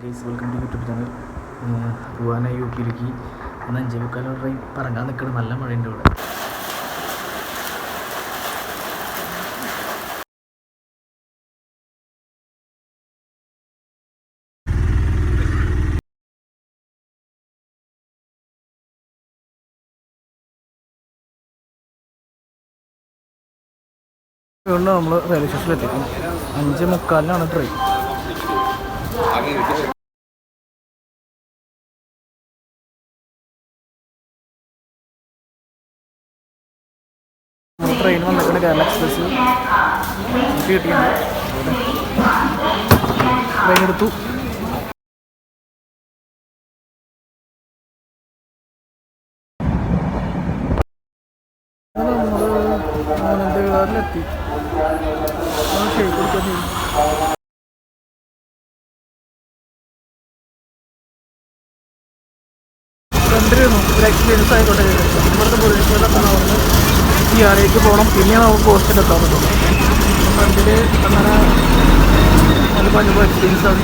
Guys welcome to YouTube channel പോവാനായി യു പിയിലേക്ക് ഒന്ന് അഞ്ചേ മുക്കാലും ട്രെയിൻ പറങ്ങാൻ നിൽക്കണം നല്ല മഴയുണ്ട് അതുകൊണ്ട് നമ്മൾ റെയിൽവേ സ്റ്റേഷനിലെത്തിക്കും അഞ്ച് മുക്കാലിനാണ് ട്രെയിൻ നമ്മൾ ട്രെയിൻ വന്നിട്ടുണ്ട് കേരള എക്സ്പ്രസ് ട്രെയിൻ എടുത്തു. നമ്മൾ ഷേക്ക് കുടിക്കാൻ കണ്ടിരുന്നു ഒരു എക്സ്പീരിയൻസ് ആയിക്കോട്ടെ. ഇവിടുത്തെ പുരുഷന്മാരൊക്കെ ഈ ആറേക്ക് പോകണം? പിന്നെ നമുക്ക് ഹോസ്റ്റലിൽ എത്താൻ പറ്റുള്ളൂ അതിൽ അങ്ങനെ പല എക്സ്പീരിയൻസ് ആണ്